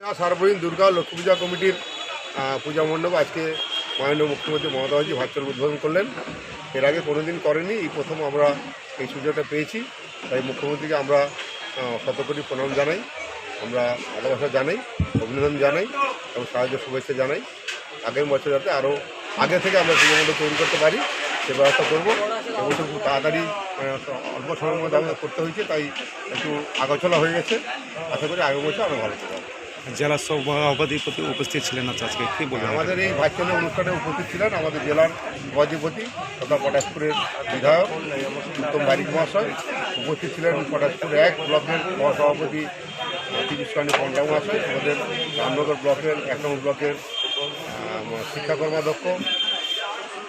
সার্বজনীন দুর্গা লক্ষ্মী পূজা কমিটির পূজা মণ্ডপ আজকে মাননীয় মুখ্যমন্ত্রী মমতা ব্যানার্জি ভার্চুয়াল উদ্বোধন করলেন। এর আগে কোনোদিন করেনি এই প্রথম আমরা এই সুযোগটা পেয়েছি। তাই মুখ্যমন্ত্রীকে আমরা আহ, শত কোটি প্রণাম জানাই। আমরা ভালোবাসা জানাই অভিনন্দন জানাই এবং সাহায্য শুভেচ্ছা জানাই। আগামী বছর যাতে আরও আগে থেকে আমরা পুজো মণ্ডপ তৈরি করতে পারি সে ব্যবস্থা করব। এবং খুব তাড়াতাড়ি অল্প সময়ের মধ্যে আমাদের করতে হয়েছে তাই একটু আগাচলা হয়ে গেছে। আশা করি আগামী বছর আরও ভালো জেলা সভাপতি উপস্থিত ছিলেন আচ্ছা আজকে। কি বলবেন আমাদের এই ভার্চুয়াল অনুষ্ঠানে উপস্থিত ছিলেন আমাদের জেলার সভাধিপতি তথা পটাশপুরের বিধায়ক উত্তম বারিক মহাশয়। উপস্থিত ছিলেন পটাশপুর এক ব্লকের সহসভাপতি তিরিশকানি পণ্ডা মহাশয়। আমাদের রামনগর ব্লকের এক নম্বর ব্লকের শিক্ষা কর্মাধ্যক্ষ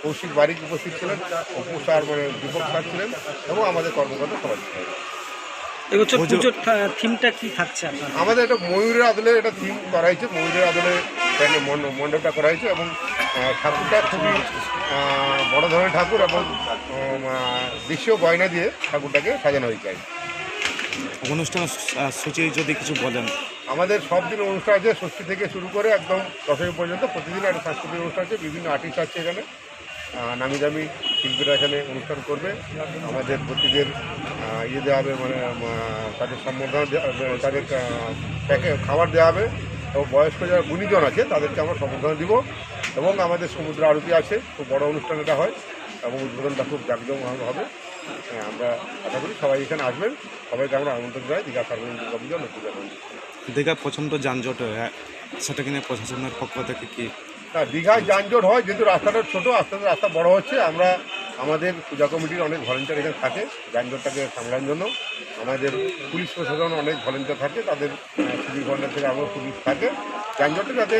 কৌশিক বারিক উপস্থিত ছিলেন। অপু স্যার মানে দীপক ছিলেন এবং আমাদের কর্মকর্তা সবাই ছিলেন এবছর পুজোর থিমটা কি থাকছে আপনার? আমাদের এটা ময়ূরের আদলে এটা থিম করা হয়েছে ময়ূরের আদলে মণ্ডপটা করা হয়েছে এবং ঠাকুরটা খুবই বড় ধরনের ঠাকুর এবং দেশীয় গয়না দিয়ে ঠাকুরটাকে সাজানো হয়েছে। অনুষ্ঠান সূচি যদি কিছু বলেন। আমাদের সব দিন অনুষ্ঠান আছে ষষ্ঠী থেকে শুরু করে একদম দশমী পর্যন্ত প্রতিদিন একটা সাংস্কৃতিক অনুষ্ঠান আছে বিভিন্ন আর্টিস্ট আছে এখানে। নামি দামি শিল্পীরা এখানে অনুষ্ঠান করবে। আমাদের প্রতিদের ইয়ে দেওয়া হবে মানে তাদের সম্বর্ধনা তাদের খাবার দেওয়া হবে। এবং বয়স্ক যারা গুণীজন আছে তাদেরকে আমরা সম্বর্ধনা দিব। এবং আমাদের সমুদ্র আরতি আছে খুব বড় অনুষ্ঠান এটা হয়। এবং উদ্বোধনটা খুব জাঁকজমক হবে। হ্যাঁ, আমরা আশা করি সবাই এখানে আসবেন। সবাইকে আমরা আমন্ত্রণ জানাই। দীঘা সার্বজনীন দুর্গা পূজা লক্ষ্মী দীঘা প্রচণ্ড যানজট হয় সেটা কিনে প্রশাসনের পক্ষ থেকে কি না দীঘায় যানজট হয় যেহেতু রাস্তাটা ছোট আস্তে আস্তে রাস্তা বড় হচ্ছে আমরা আমাদের পূজা কমিটির অনেক ভলেন্টিয়ার এখানে থাকে যানজটটাকে সামলানোর জন্য। আমাদের পুলিশ প্রশাসন অনেক ভলেন্টিয়ার থাকে তাদের সিভিক ভলেন্টিয়ার থেকে আমরা পুলিশ থাকে। যানজটটা যাতে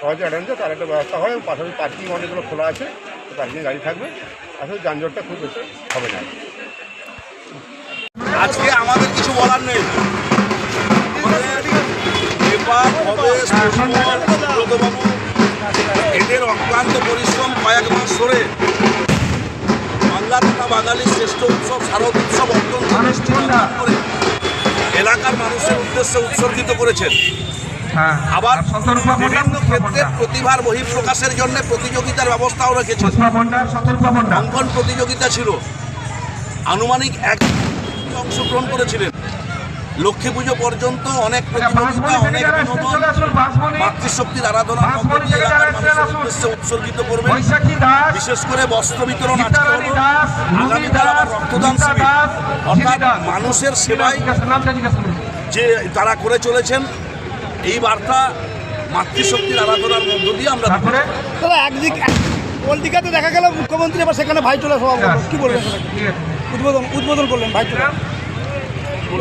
সহজে এড়ানো যায় তার একটা ব্যবস্থা হয় এবং পাশাপাশি পার্কিং অনেকগুলো খোলা আছে পার্কিং গাড়ি থাকবে। আসলে যানজটটা খুব বেশি হবে না। আজকে আমাদের কিছু বলার নেই। সুব্রতবাবু এদের অক্লান্ত পরিশ্রম কয়েক মাস ধরে বাংলা তথা বাঙালির শ্রেষ্ঠ উৎসব শারদ উৎসব অত্যন্ত করে এলাকার মানুষের উদ্দেশ্যে উৎসর্গিত করেছেন। আবার বিভিন্ন ক্ষেত্রে প্রতিভার বহিঃপ্রকাশের জন্য প্রতিযোগিতার ব্যবস্থাও রেখেছেন। অঙ্কন প্রতিযোগিতা ছিল। আনুমানিক এক অংশগ্রহণ করেছিলেন। লক্ষ্মী পুজো পর্যন্ত অনেক প্রতিযোগিতা অনেক বিনোদন মাতৃশক্তির আরাধনার মধ্য দিয়ে এলাকার মানুষের উদ্দেশ্যে উৎসর্গিত করবেন। বিশেষ করে বস্ত্র বিতরণ আজকে হলো আগামীকাল আবার রক্তদান শিবির। অর্থাৎ মানুষের সেবায় যে তারা করে চলেছেন এই বার্তা মাতৃশক্তির আরাধনার মধ্য দিয়ে আমরা একদিক কোন দেখা গেল মুখ্যমন্ত্রী এবার সেখানে ভাইটোলা সভা কি বলবেন উদ্বোধন উদ্বোধন করলেন ভাইটোলা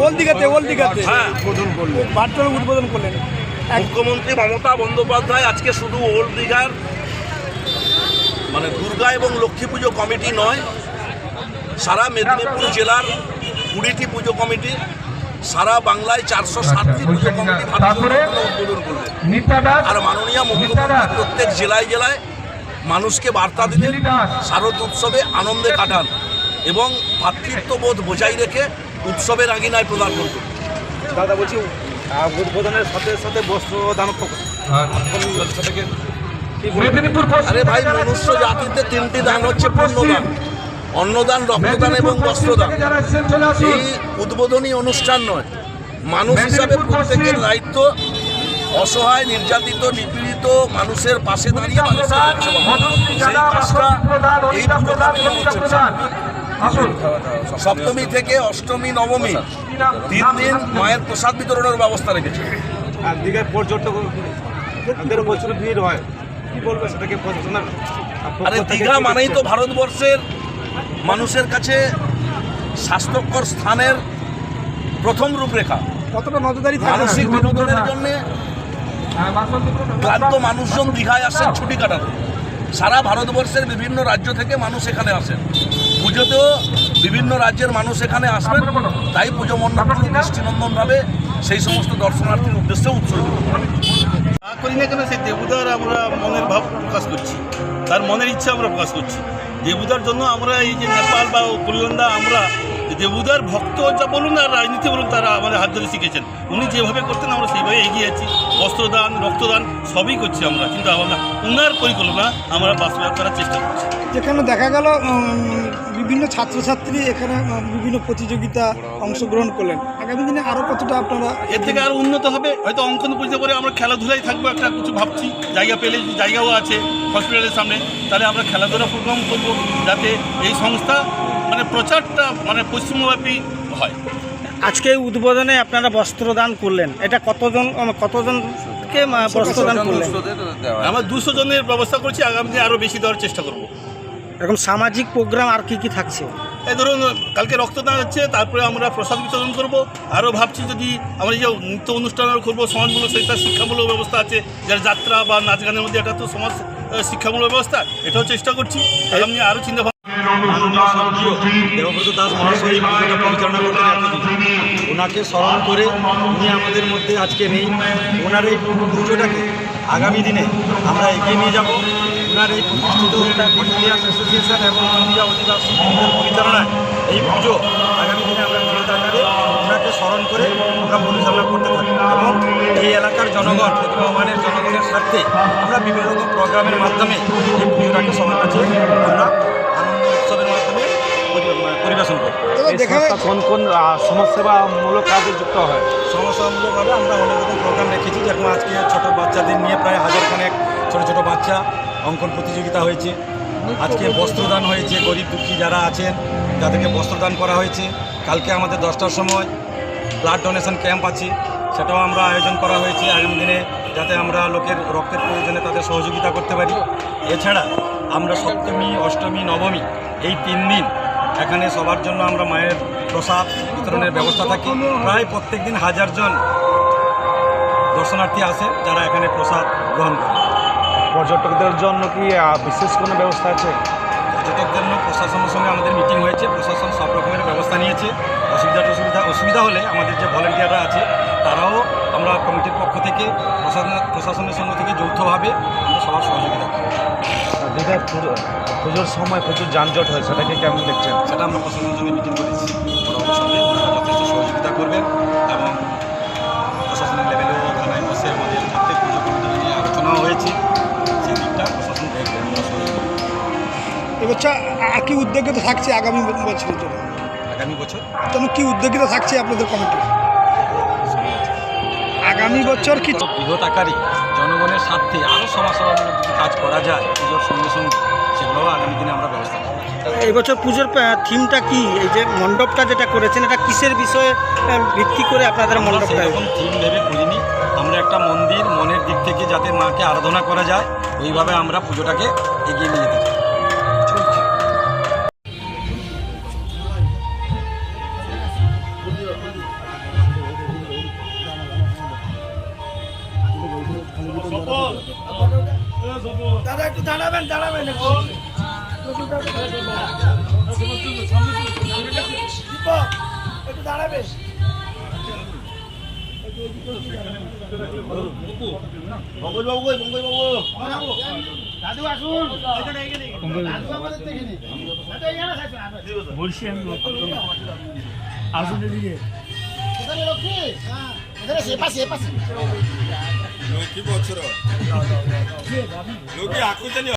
ওল দিঘাতে ওল দিঘাতে হ্যাঁ উদ্বোধন করলেন। ভাইটোলা উদ্বোধন করলেন। মুখ্যমন্ত্রী মমতা বন্দ্যোপাধ্যায় আজকে শুধু ওল্ড দীঘার মানে দুর্গা এবং লক্ষ্মী পুজো কমিটি নয় সারা মেদিনীপুর জেলার কুড়িটি পুজো কমিটি সারা বাংলায় চারশো ষাটটি পুজো কমিটি উদ্বোধন করলেন আর মাননীয় মুখ্যমন্ত্রী প্রত্যেক জেলায় জেলায় মানুষকে বার্তা দিলেন শারদ উৎসবে আনন্দে কাটান এবং ভাতৃত্ববোধ বজায় রেখে উৎসবের আগিনায় প্রদান করবেন দাদা বলছি উদ্বোধনের সাথে সাথে বস্ত্র দান সেটাকে আরে ভাই মনুষ্য জাতিতে তিনটি দান হচ্ছে পুণ্যদান। অন্নদান রক্তদান এবং বস্ত্রদান। এই উদ্বোধনী অনুষ্ঠান নয় মানুষ হিসাবে প্রত্যেকের দায়িত্ব অসহায় নির্যাতিত নিপীড়িত মানুষের পাশে দাঁড়িয়ে মানুষের সেই কাজটা এই কমিটি করছেন। সপ্তমী থেকে অষ্টমী নবমী। তিন দিন মায়ের প্রসাদ বিতরণের ব্যবস্থা রেখেছে। আর দীঘায় পর্যটকদের প্রচুর ভিড় হয়। কি বলবে সেটাকে আরে থেকে দীঘা মানেই তো ভারতবর্ষের মানুষের কাছে স্বাস্থ্যকর স্থানের প্রথম রূপরেখা। কতটা নজরদারি মানসিক বিনোদনের জন্য ক্লান্ত মানুষজন দীঘায় আসেন ছুটি কাটাতে। সারা ভারতবর্ষের বিভিন্ন রাজ্য থেকে মানুষ এখানে আসেন। পুজোতেও বিভিন্ন রাজ্যের মানুষ এখানে আসবেন। তাই পুজো মণ্ডপগুলো দৃষ্টিনন্দনভাবে সেই সমস্ত দর্শনার্থীর উদ্দেশ্যে উৎসর্গিত না করি না কেন, সেই দেবুদার আমরা মনের ভাব প্রকাশ করছি। তার মনের ইচ্ছা আমরা প্রকাশ করছি। দেবুদার জন্য আমরা এই যে নেপাল বা কল্যাণদা আমরা দেবুদার ভক্ত যা বলুন আর রাজনীতি বলুন তারা আমাদের হাত ধরে শিখেছেন। উনি যেভাবে করতেন আমরা সেইভাবে এগিয়ে আছি। বস্ত্রদান রক্তদান সবই করছি আমরা। কিন্তু আমরা উনার পরিকল্পনা আমরা বাস্তবায়ন করার চেষ্টা করছি। যেখানে দেখা গেল বিভিন্ন ছাত্রছাত্রী এখানে বিভিন্ন প্রতিযোগিতা অংশগ্রহণ করলেন। আগামী দিনে আরও কতটা আপনারা এর থেকে আরও উন্নত হবে। হয়তো অঙ্কন পরিচয় করে আমরা খেলাধুলাই থাকব একটা কিছু ভাবছি। জায়গা পেলে জায়গাও আছে হসপিটালের সামনে। তাহলে আমরা খেলাধুলা প্রোগ্রাম করব যাতে এই সংস্থা মানে প্রচারটা মানে পশ্চিমব্যাপী হয়। আজকে উদ্বোধনে আপনারা বস্ত্রদান করলেন। এটা কতজন কতজনকে আহ, বস্ত্রদান করলেন? আমরা দুশো জনের ব্যবস্থা করছি আগামী দিনে আরও বেশি দেওয়ার চেষ্টা করব। এরকম সামাজিক প্রোগ্রাম আর কি কি থাকছে? এই ধরুন কালকে রক্তদান হচ্ছে তারপরে আমরা প্রসাদ বিতরণ করব। আরও ভাবছি যদি আমরা যে নৃত্য অনুষ্ঠান করব সমাজমূলক সেটা শিক্ষামূলক ব্যবস্থা আছে। যারা যাত্রা বা নাচ গানের মধ্যে এটা তো সমাজ শিক্ষামূলক ব্যবস্থা এটাও চেষ্টা করছি। আগামী আরও চিন্তা দেবব্রত দাস মহাশয় এই পুজোটা পরিচালনা করতেন এতদিন ওনাকে স্মরণ করে উনি আমাদের মধ্যে আজকে নেই। ওনার এই পুজোটাকে আগামী দিনে আমরা এগিয়ে নিয়ে যাব। ওনার এই প্রতিষ্ঠিত অ্যাসোসিয়েশন এবং ইন্ডিয়া অধিবাসী সংঘের পরিচালনায় এই পুজো আগামী দিনে আমরা বৃহৎ আকারে ওনাকে স্মরণ করে আমরা পরিচালনা করতে থাকি এবং এই এলাকার জনগণ প্রতিভাবানের জনগণের স্বার্থে আমরা বিভিন্ন রকম প্রোগ্রামের মাধ্যমে এই পুজোটাকে সবার কাছে কোন কোন সমাজসেবামূলক কাজে যুক্ত হয়? সমস্যামূলকভাবে আমরা অনেক রকম প্রোগ্রাম রেখেছি। যেরকম আজকে ছোট বাচ্চাদের নিয়ে প্রায় হাজার খানেক ছোট ছোট বাচ্চা অঙ্কন প্রতিযোগিতা হয়েছে। আজকে বস্ত্রদান হয়েছে। গরিব দুঃখী যারা আছেন যাদেরকে বস্ত্রদান করা হয়েছে। কালকে আমাদের দশটার সময় ব্লাড ডোনেশন ক্যাম্প আছে। সেটাও আমরা আয়োজন করা হয়েছে। আগামী দিনে যাতে আমরা লোকের রক্তের প্রয়োজনে তাদের সহযোগিতা করতে পারি। এছাড়া আমরা সপ্তমী, অষ্টমী, নবমী এই তিন দিন এখানে সবার জন্য আমরা মায়ের প্রসাদ বিতরণের ব্যবস্থা থাকি। প্রায় প্রত্যেক দিন হাজার জন দর্শনার্থী আসে যারা এখানে প্রসাদ গ্রহণ করে। পর্যটকদের জন্য কি বিশেষ কোনো ব্যবস্থা আছে? পর্যটকদের জন্য প্রশাসনের সঙ্গে আমাদের মিটিং হয়েছে। প্রশাসন সব রকমের ব্যবস্থা নিয়েছে। অসুবিধা অসুবিধা অসুবিধা হলে আমাদের যে ভলেন্টিয়াররা আছে তারাও আমরা কমিটির পক্ষ থেকে প্রশাসন প্রশাসনের সঙ্গে থেকে যৌথভাবে আমরা সবার সহযোগিতা করি। যেটা পুজোর সময় প্রচুর যানজট হয় সেটাকে কেমন দেখছেন? সেটা আমরা প্রশাসনের সঙ্গে মিটিং করেছি। ওরা অবশ্যই যথেষ্ট সহযোগিতা করবেন এবং প্রশাসনের লেভেলেও থানায় বসে আমাদের প্রত্যেক পুজো কমিটি নিয়ে আলোচনাও হয়েছে। সেই দিকটা প্রশাসন দেখবেন আমরা সহযোগিতা। এবছর আর কি উদ্যোগিতা থাকছে আগামী বছরের জন্য? আগামী বছর? যেন কি উদ্যোগিতা থাকছে আপনাদের কমিটি? আগামী বছর কি বৃহৎ আকারে জনগণের স্বার্থে আরও সমাজসেবামূলক যদি কাজ করা যায় পুজোর সঙ্গে সঙ্গে সেগুলোও আগামী দিনে আমরা ব্যবস্থা করব। এই বছর পুজোর থিমটা কি? এই যে মণ্ডপটা যেটা করেছেন এটা কিসের বিষয়ে ভিত্তি করে আপনাদের মণ্ডপটা? সেরকম থিম ভেবে করিনি। আমরা একটা মন্দির মনের দিক থেকে যাতে মাকে আরাধনা করা যায় ওইভাবে আমরা পুজোটাকে এগিয়ে নিয়ে যেতে একটু দাঁড়াবেন দাঁড়াবেন একটু দাঁড়াবেন থাকবেন, আপনার। আসুন এদিকে এখানে লক্ষ্মী হ্যাঁ এখানে সে পাশে এ পাশে